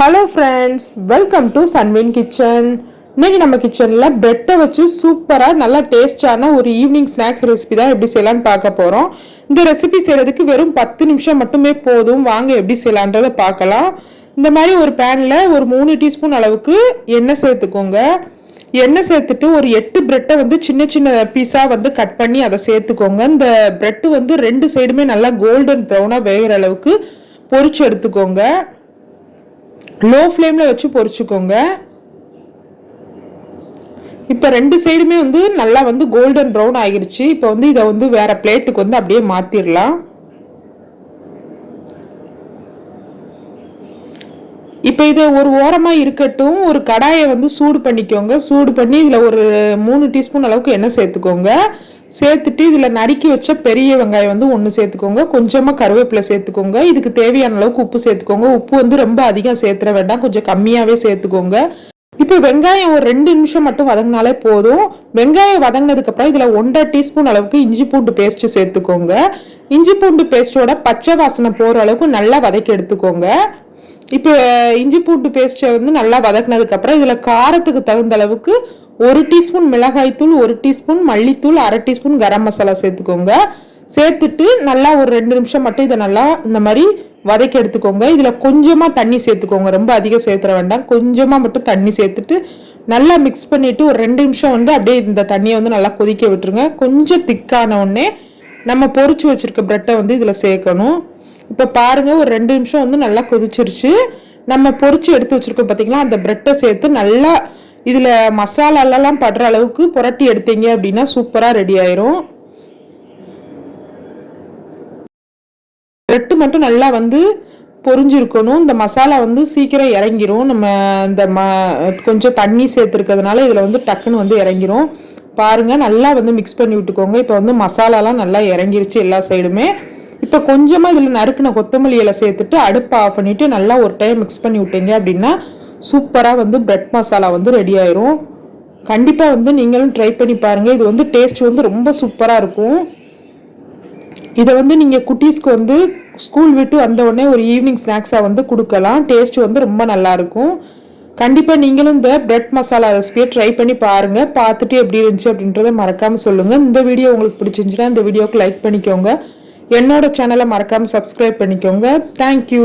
Hello friends welcome to சன்வின் kitchen இன்னைக்கு நம்ம கிச்சனில் பிரெட்டை வச்சு சூப்பராக நல்லா டேஸ்டான ஒரு ஈவினிங் ஸ்நாக்ஸ் ரெசிபி தான் எப்படி செய்யலாம்னு பார்க்க போகிறோம் இந்த ரெசிபி செய்கிறதுக்கு வெறும் பத்து நிமிஷம் மட்டுமே போதும். வாங்க எப்படி செய்யலான்றதை பார்க்கலாம். இந்த மாதிரி ஒரு பேனில் ஒரு மூணு டீஸ்பூன் அளவுக்கு எண்ணெய் சேர்த்துக்கோங்க. எண்ணெய் சேர்த்துட்டு ஒரு எட்டு பிரெட்டை வந்து சின்ன சின்ன பீஸாக வந்து கட் பண்ணி அதை சேர்த்துக்கோங்க. இந்த பிரெட்டு வந்து ரெண்டு சைடுமே நல்லா கோல்டன் ப்ரௌனாக வேகிற அளவுக்கு பொறிச்சு எடுத்துக்கோங்க. லோ ஃப்ளேமில் வச்சு பொறிச்சுக்கோங்க இப்போ ரெண்டு சைடுமே வந்து நல்லா வந்து கோல்டன் ப்ரௌன் ஆகிருச்சு. இப்போ வந்து இதை வந்து வேற பிளேட்டுக்கு வந்து அப்படியே மாற்றிடலாம் இப்போ இதை ஒரு ஓரமாக இருக்கட்டும் ஒரு கடாயை வந்து சூடு பண்ணிக்கோங்க. சூடு பண்ணி இதில் ஒரு மூணு டீஸ்பூன் அளவுக்கு எண்ணெய் சேர்த்துக்கோங்க. சேர்த்துட்டு இதில் நறுக்கி வச்ச பெரிய வெங்காயம் வந்து ஒன்று சேர்த்துக்கோங்க. கொஞ்சமாக கருவேப்பிலை சேர்த்துக்கோங்க. இதுக்கு தேவையான அளவுக்கு உப்பு சேர்த்துக்கோங்க. உப்பு வந்து ரொம்ப அதிகம் சேர்த்துற வேண்டாம். கொஞ்சம் கம்மியாகவே சேர்த்துக்கோங்க. இப்போ வெங்காயம் ஒரு ரெண்டு நிமிஷம் மட்டும் வதங்கினாலே போதும். வெங்காயம் வதங்கினதுக்கப்புறம் இதில் ஒன்றரை டீஸ்பூன் அளவுக்கு இஞ்சி பூண்டு பேஸ்ட் சேர்த்துக்கோங்க. இஞ்சி பூண்டு பேஸ்ட்டோட பச்சை வாசனை போகிற அளவுக்கு நல்லா வதக்கி எடுத்துக்கோங்க. இப்போ இஞ்சி பூண்டு பேஸ்ட்டை வந்து நல்லா வதக்கினதுக்கப்புறம் இதில் காரத்துக்கு தகுந்த அளவுக்கு ஒரு டீஸ்பூன் மிளகாய்த்தூள் ஒரு டீஸ்பூன் மல்லித்தூள் அரை டீஸ்பூன் கரம் மசாலா சேர்த்துக்கோங்க. சேர்த்துட்டு நல்லா ஒரு ரெண்டு நிமிஷம் மட்டும் இதை நல்லா இந்த மாதிரி வதக்கி எடுத்துக்கோங்க. இதில் கொஞ்சமாக தண்ணி சேர்த்துக்கோங்க. ரொம்ப அதிகம் சேர்த்துற வேண்டாம். கொஞ்சமாக மட்டும் தண்ணி சேர்த்துட்டு நல்லா மிக்ஸ் பண்ணிவிட்டு ஒரு ரெண்டு நிமிஷம் வந்து அப்படியே இந்த தண்ணியை வந்து நல்லா கொதிக்க விட்டுருங்க. கொஞ்சம் திக்கான உடனே நம்ம பொறிச்சு வச்சுருக்க ப்ரெட்டை வந்து இதில் சேர்க்கணும். இப்போ பாருங்கள் ஒரு ரெண்டு நிமிஷம் வந்து நல்லா கொதிச்சிருச்சு. நம்ம பொறிச்சு எடுத்து வச்சுருக்கோம் பார்த்தீங்களா அந்த ப்ரெட்டை சேர்த்து நல்லா இதில் மசாலாலெல்லாம் படுற அளவுக்கு புரட்டி எடுத்தீங்க அப்படின்னா சூப்பராக ரெடி ஆயிரும். ரெட்டு மட்டும் நல்லா வந்து பொறிஞ்சிருக்கணும் இந்த மசாலா வந்து சீக்கிரம் இறங்கிரும். நம்ம இந்த ம கொஞ்சம் தண்ணி சேர்த்துருக்கிறதுனால இதில் வந்து டக்குன்னு வந்து இறங்கிரும். பாருங்கள் நல்லா வந்து மிக்ஸ் பண்ணி விட்டுக்கோங்க. இப்போ வந்து மசாலாலாம் நல்லா இறங்கிருச்சு எல்லா சைடுமே. இப்போ கொஞ்சமாக இதில் நறுக்கின கொத்தமல்லி இலை சேர்த்துட்டு அடுப்பை ஆஃப் பண்ணிவிட்டு நல்லா ஒரு டைம் மிக்ஸ் பண்ணி விட்டீங்க அப்படின்னா சூப்பராக வந்து பிரெட் மசாலா வந்து ரெடி ஆயிரும். கண்டிப்பாக வந்து நீங்களும் ட்ரை பண்ணி பாருங்கள் இது வந்து டேஸ்ட் வந்து ரொம்ப சூப்பராக இருக்கும். இதை வந்து நீங்கள் குட்டீஸ்க்கு வந்து ஸ்கூல் விட்டு வந்த உடனே ஒரு ஈவினிங் ஸ்நாக்ஸாக வந்து கொடுக்கலாம். டேஸ்ட் வந்து ரொம்ப நல்லாயிருக்கும் கண்டிப்பாக நீங்களும் இந்த பிரெட் மசாலா ரெசிபியை ட்ரை பண்ணி பாருங்கள் பார்த்துட்டு எப்படி இருந்துச்சு அப்படின்றத மறக்காமல் சொல்லுங்கள் இந்த வீடியோ உங்களுக்கு பிடிச்சிருந்துச்சுன்னா இந்த வீடியோவுக்கு லைக் பண்ணிக்கோங்க. என்னோட சேனலை மறக்காமல் சப்ஸ்கிரைப் பண்ணிக்கோங்க. தேங்க்யூ